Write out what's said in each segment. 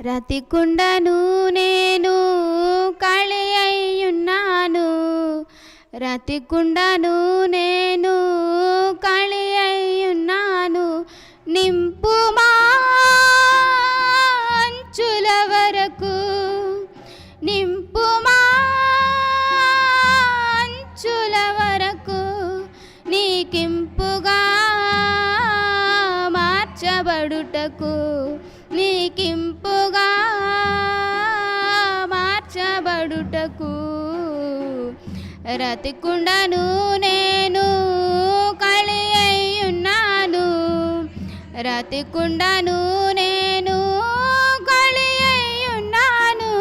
రతికుండను నేను కళి అయ్యున్నాను. రతికుండను నేను కళి అయ్యున్నాను. నింపు అంచుల వరకు నింపు అంచుల వరకు నీకింపుగా మార్చబడుటకు నీకింపుగా మార్చబడుటకు రతికుండను నేను కళి అయ్యున్నాను. రతికుండను నేను కళి అయ్యున్నాను.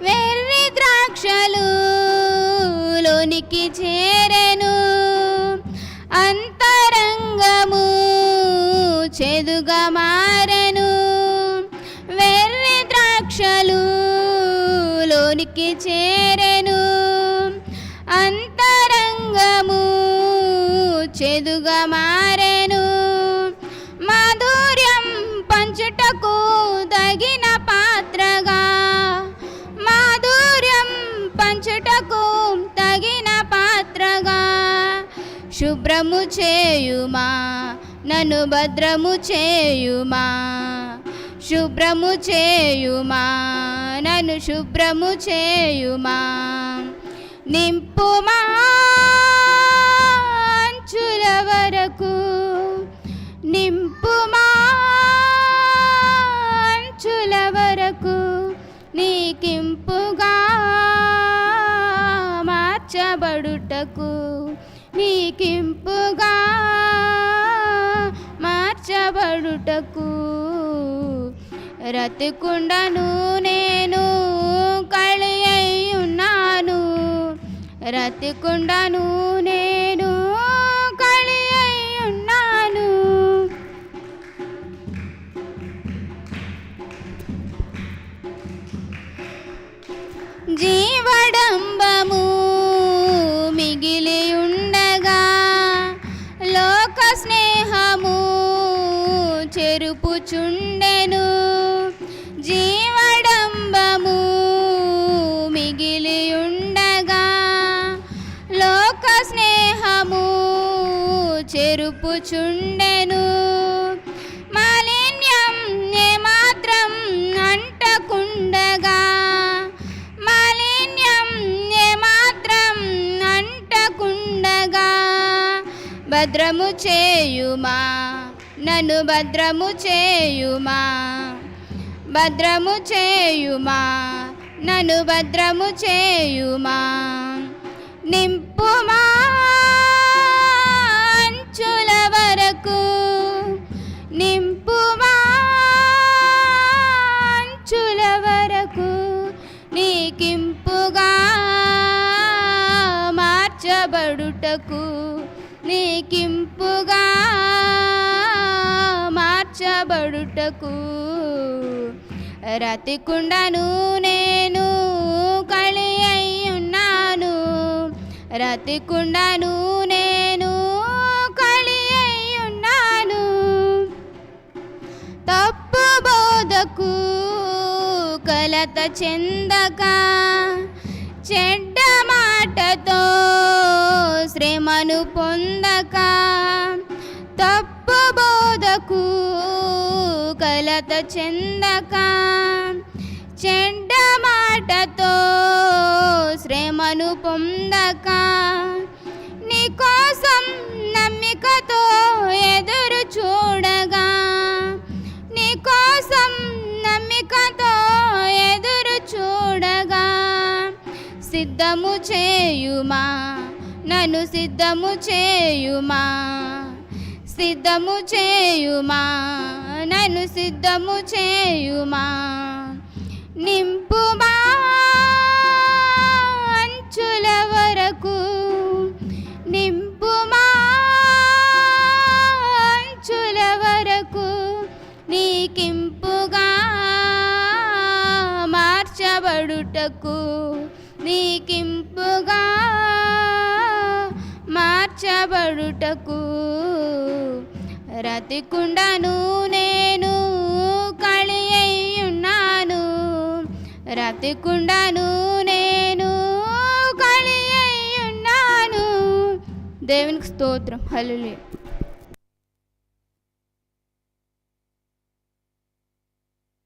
వెర్రి ద్రాక్షలు లోనికి చేరెను. అంతరంగము చెదుగమా చేరెను. అంతరంగము చెదుగా మారెను. మాధుర్యం పంచుటకు తగిన పాత్రగా. మాధుర్యం పంచుటకు తగిన పాత్రగా. శుభ్రము చేయుమా? నన్ను భద్రము చేయుమా? శుభ్రము చేయుమా? నన్ను శుభ్రము చేయుమా? నింపుమా? అంచుల వరకు నింపుమా? అంచుల వరకు నీకింపుగా మార్చబడుటకు నీకింపుగా మార్చబడుటకు రతికుండను నేను కళి ఉన్నాను రతికుండను నేను కళి అయ్యున్నాను. జీవడంబము మిగిలి ఉండగా లోక స్నేహము చెరుపుచుండెను. మెరుపుచుండెను మాలిన్యం ఏమాత్రం అంటకుండగా. మాలిన్యం ఏమాత్రం అంటకుండగా. భద్రము చేయుమా? నన్ను భద్రము చేయుమా? భద్రము చేయుమా? నన్ను భద్రము చేయుమా? నీకింపుగా మార్చబడుటకు నీకింపుగా మార్చబడుటకు రతికుండను నేను కళి అయ్యున్నాను. రతికుండను నేను కళి అయ్యున్నాను. తప్పు బోధకు కలత చెందక చెడ్డ మాటతో శ్రమను పొందక తప్పు బోధకు కలత చెందక చెడ్డ మాటతో శ్రమను పొందక నీ కోసం నమ్మికతో ఎదురు చూడగా నీ కోసం సిద్ధము చేయుమా? నన్ను సిద్ధము చేయుమా? సిద్ధము చేయుమా? నన్ను సిద్ధము చేయుమా? నింపుమా అంచుల వరకు. నింపుమా అంచుల వరకు. నీకింపుగా మార్చబడుటకు నీకింపుగా మార్చబడుటకు రతికుండను నేను కళియ్యున్నాను రతికుండను నేను కళియ్యున్నాను దేవునికి స్తోత్రం. హలులే